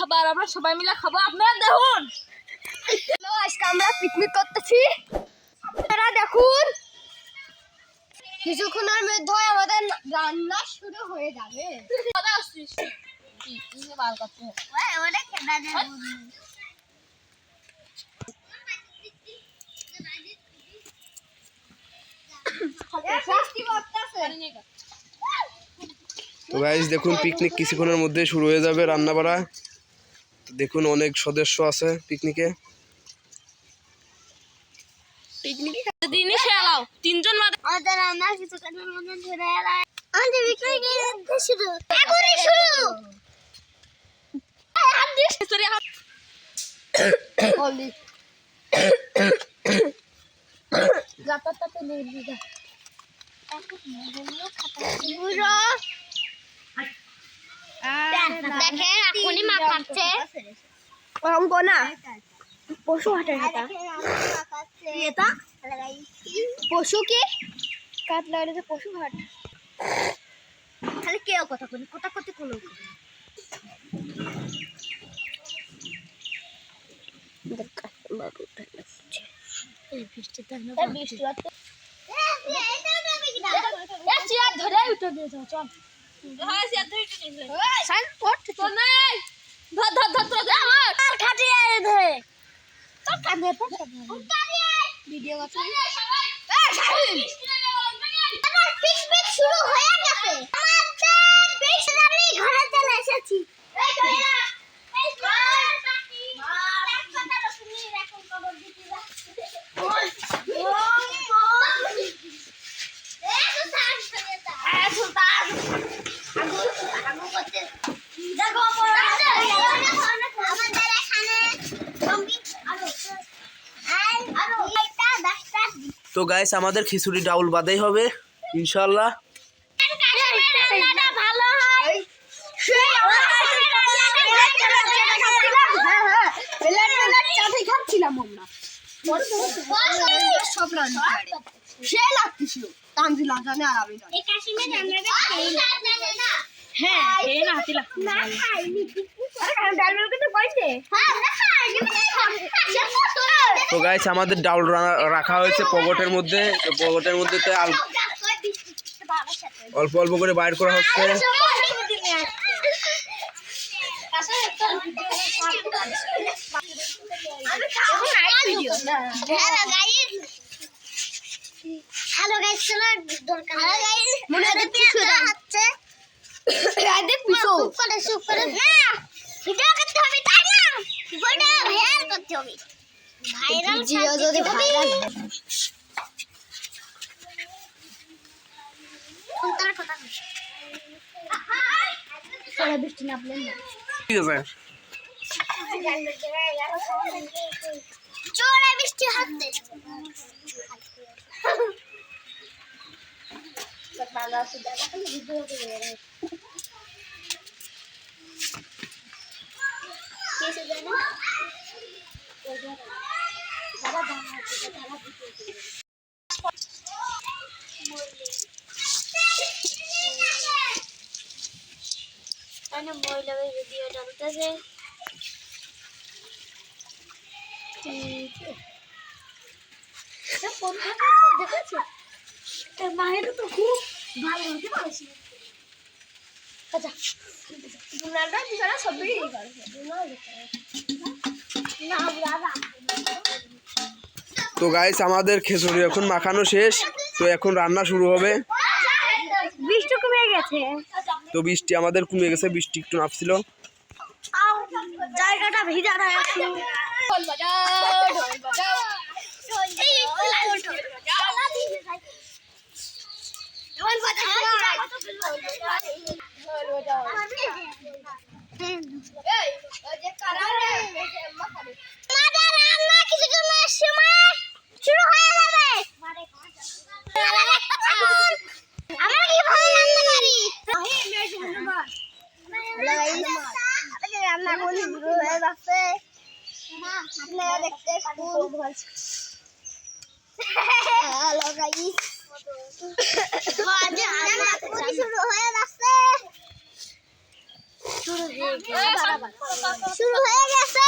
খাবার আমরা সবাই মিলে খাব। আপনারা দেখুন। হ্যালো আজকে আমরা পিকনিক করতেছি। আপনারা দেখুন। কিছুক্ষণের মধ্যে আমাদের রান্না শুরু হয়ে যাবে। কথা আসছিস কি কি বার করতে ওটা খেলা তো গাইজ দেখুন পিকনিক কিছুক্ষণের মধ্যে শুরু হয়ে যাবে রান্না বাড়া তো দেখুন অনেক সদস্য আছে পিকনিকে। তিনজন দেখেন এখনই মা খাচ্ছে অঙ্ক না পশু হাটের হাতা এটা পশু কি কাটলা এটা পশু হাট খালি কেউ কথা বলি কথা কথা কোনো বৃষ্টি ধরে উঠে দিয়ে যাও চল হয় সাইন পড় তো নাই। ধর ধর ধর ধর ধর। তোর খাটিয়ে দে তোর কাঁধে তোর ভিডিও করছ? আমার পিক পিক শুরু হয়ে গেছে আমাদের বেশ আমি ঘরে চলে এসেছি আমাদের এখানে আরও একটা দশটা তো গাইস আমাদের খিচুড়ি ডাউল বাদেই হবে ইনশাল্লাহ ভালো হয় খাচ্ছিলাম আমরা সে লাগতেছিল তানজিলা জানে আর আমি হ্যাঁ না হাতি খাইনি আরে কারণ কিন্তু কইছে। হ্যাঁ আমরা খাইনি তো গাইস আমাদের ডাউল রাখা হয়েছে পকেটের মধ্যে। তো পকেটের মধ্যে তো অল্প অল্প করে বাইর করা হচ্ছে। হ্যালো গাইস চলো দরকার হ্যালো গাইস মনে হচ্ছে আদে পিছু করে সুপ করে না ভিডিও করতে হবে তাই না ভিডিও ভাইরাল করতে হবে ভাইরাল ভিডিও যদি ভাইরাল কোনটার কথা সারা বৃষ্টি না প্লেন না ঠিক আছে জোরে বৃষ্টি হচ্ছে মহিলাদের ভিডিও চলতেছে দেখেছ তার মায়ের তো খুব ভালো হতে পারছি আচ্ছা দুনালটা দুনালা সব না তো গাইস আমাদের খিচুড়ি এখন মাখানো শেষ তো এখন রান্না শুরু হবে বৃষ্টি কমে গেছে তো বৃষ্টি আমাদের কমে গেছে বৃষ্টি একটু নামছিল জায়গাটা ভিজা না একটু ঢোল বাজাও ঢোল বাজাও ঢোল বাজাও এই ওই যে কারা আমাদের রান্না কিছুক্ষণের সময় শুরু হয়ে যাবে আমরা কি ভালো রান্না পারি রান্না করে শুরু হয়ে যাচ্ছে আপনারা দেখতে থাকুন হ্যালো গাইস রান্না করে শুরু হয়ে গেছে। শুরু হয়ে গেছে।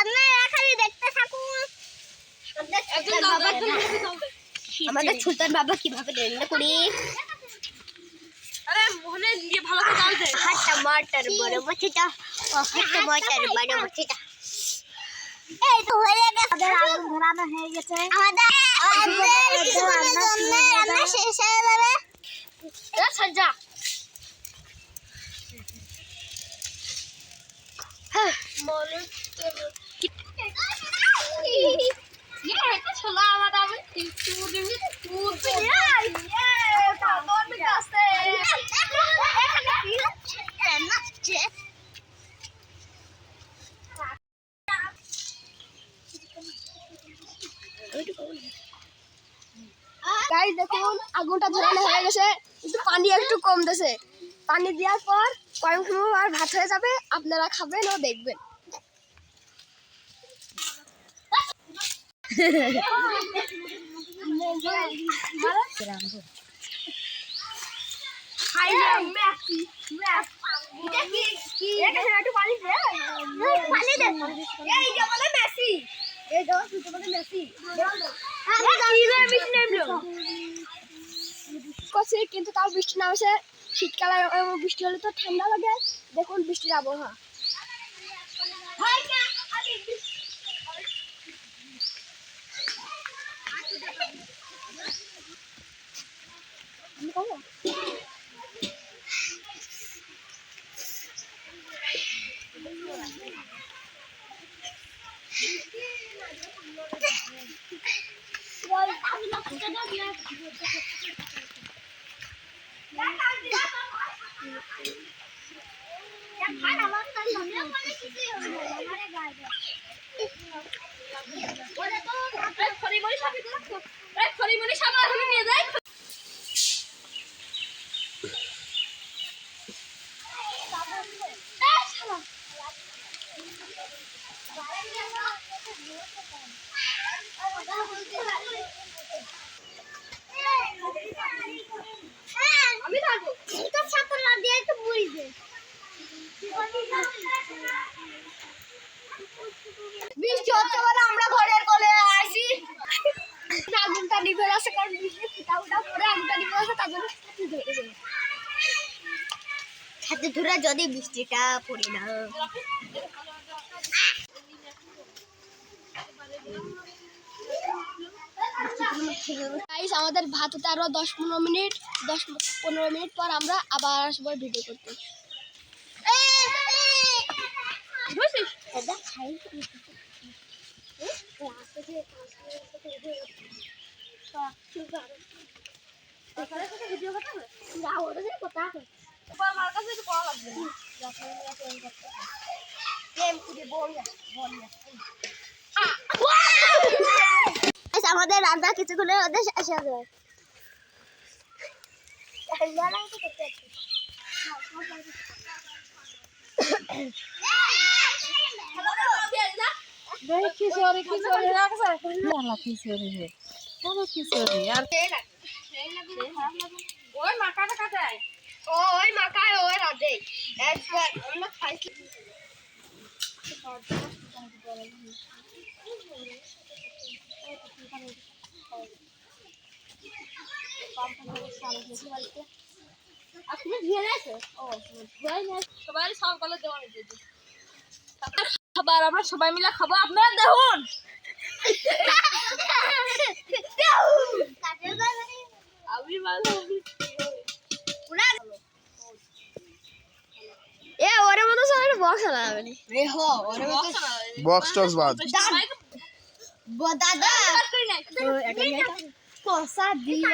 আপনারা খালি দেখতে থাকুন। আমাদের সুলতান বাবা কীভাবে রান্না করি? আরে মোহনে দিয়ে ভালো করে জাল দে হাত টমাটার বড় মছিটা ও হাত টমাটার বড় মছিটা এই তো হয়ে গেছে। আমাদের আগুন ধরানো হয়ে গেছে। আমাদের আমাদের কিছুক্ষণের জন্য রান্না শেষ হয়ে যাবে। এ সাজা গাইস দেখুন আগুনটা ধরানো হয়ে গেছে। কিন্তু পানি একটু কম কমতেছে পানি দেওয়ার পর কয়েক আর ভাত হয়ে যাবে আপনারা খাবেন ও দেখবেন। পানি দে। এই যে বলে মেসি। এই দাও তুই তো বলে মেসি করছে কিন্তু তাও বৃষ্টি নামছে শীতকালে বৃষ্টি হলে তো ঠান্ডা লাগে। দেখুন বৃষ্টির আবহাওয়া খাব? খরিমনি সামনে এ খরিমনি সামনে আমি নিয়ে যাই আমি থাকব তোর সাথে না দিয়ে একটু মুড়ি দে বৃষ্টি হচ্ছে বলে আমরা ঘরের কোলে আসি আগুনটা নিভে আসে কারণ বৃষ্টি ফুটা ফুটা পরে আগুনটা নিভে আসে তার জন্য ছাতি ধরে যায় ছাতি ধরে যদি বৃষ্টিটা পড়ে না গাইস আমাদের ভাত হতে আরও দশ পনেরো মিনিট দশ পনেরো মিনিট পর আমরা আবার আসব ভিডিও করতে আমার কাছে আমাদের রান্না কিছুক্ষণের মধ্যে শেষ খিচুড়ি খিচুড়ি রাখছে লালা খিচুড়ি খিচুড়ি আর খাইছি। আপনি ধুয়ে গেছে ও ধুয়ে গেছে সবাই সকালে দেওয়া খাবার আমরা সবাই মিলে খাব। আপনারা দেখুন। আমি ভালো এ ওরে মতো সবাই বক্স লাগাবে নি। এ হ ওরে মতো বক্স টক্স বাদ। দাদা। কষা দিয়ে।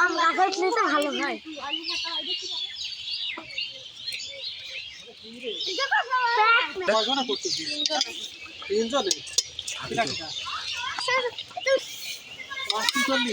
আমরা খাইলে তো ভালো হয়। কয়জনে করতেছি। তিনজনে। কি করলি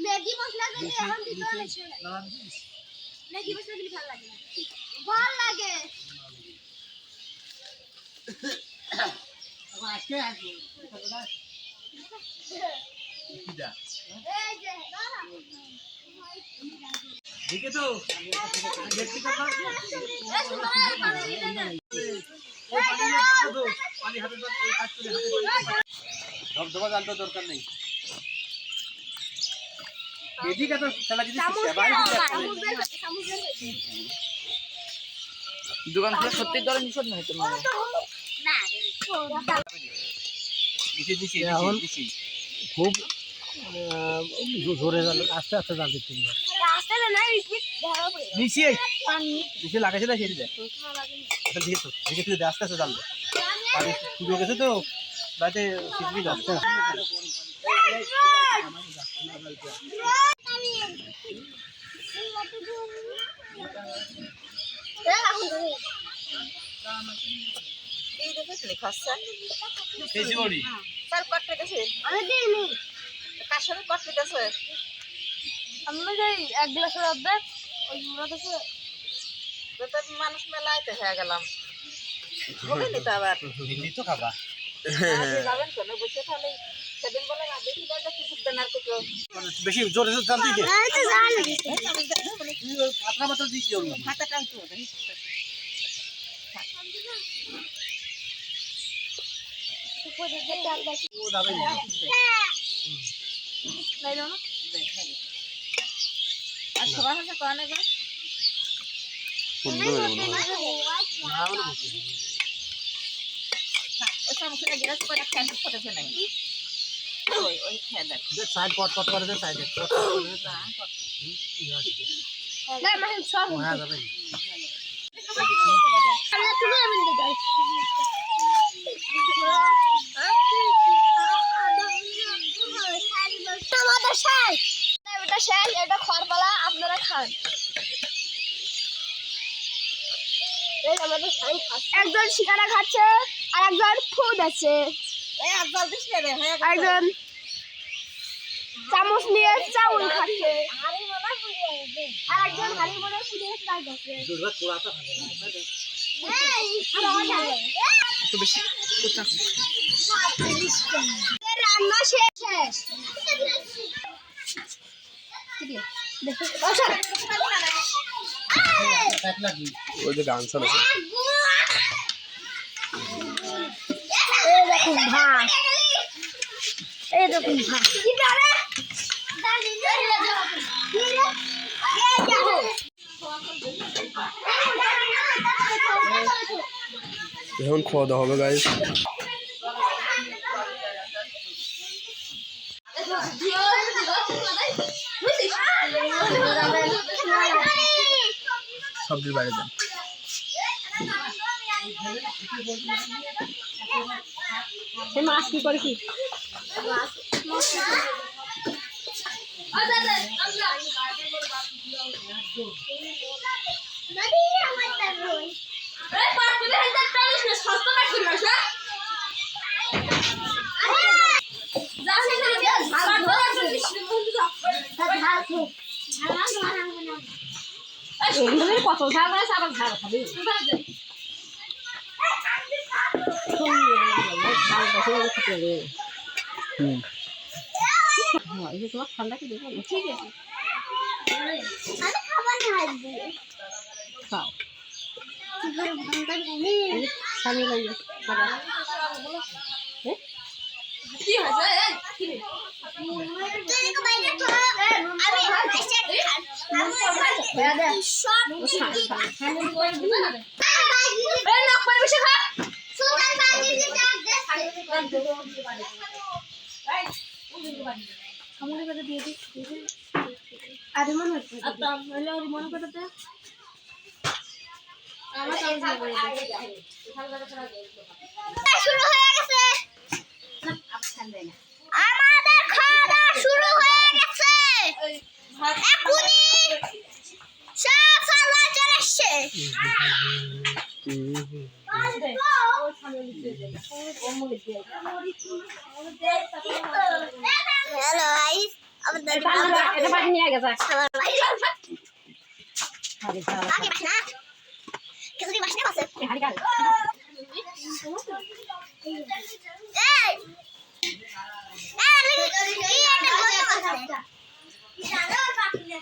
ম্যাগি মশলা যদি এখন দিতে হবে ম্যাগি মশলা দিলে ভালো লাগে না। ভালো লাগে। আজকে আসব। এই যে তো দেখতে তো পানি হাতে ধর, ওই কাজ করে হাতে ধর। ধবধবা জানতে দরকার নেই। এদিকে তো যদি। দোকান খোলা সত্যি ধরে নিষেধ নয় তো মানে খুব জোরে আস্তে আস্তে ধরা পড়ে নিচে না সেটা আস্তে আস্তে পানি শুরু গেছে তো যাচ্ছে সেই জীবনী আমি দিইনি আমরা যাই এক গ্লাসের অর্ধেক ওই মানুষ মেলাইতে হয়ে গেলাম বলে নিতে আবার তো খাবা যাবেন কেন বসে তাহলে বেশি জোরে জোরে জানতে দে আমি তো জানি তুই ওই পাতলা মাত্র দিস দিও না হাতে টানতে হবে ও যাবে না। আর সবার হাতে কয় না গো? সুন্দর মনে হয় সমস্যা গ্যাস করে ফ্যান করেছে নাই ওই ওই ফ্যান যে সাইড পট পট করে দে পট পট করে দে না মানে সব হ্যাঁ যাবে। আমি তুমি আমি দিই আমাদের শেষ এটা শেষ এটা খড়পালা আপনারা খান। একজন শিকারা খাচ্ছে আর একজন ফুড আছে। হয়ে একজন চামচ নিয়ে চাউল খাচ্ছে হাড়ি মনে রান্না শেষ শেষ ওই যে গান চালাচ্ছে দেখুন ভাত এই দেখুন ভাত এখন খাওয়া দাওয়া হবে গাইস সবজির বাইরে দেন মাছ কি করে কি? কত ঝাল আছে আবার ঝাল খাবি হুম ঠান্ডা কি দেবো ঠিক আছে খাও স্বামী লাগে কি হয়েছে আরে মনে হচ্ছে মনে করতে মনে হয়ে গেছে আমাদের খাওয়া দাওয়া শুরু হয়ে গেছে।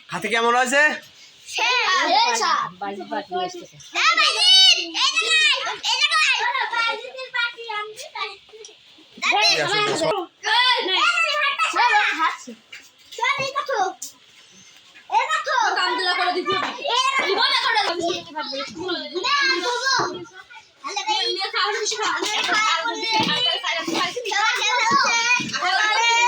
হাতে কেমন হয়েছে খাওয়া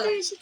힘 들.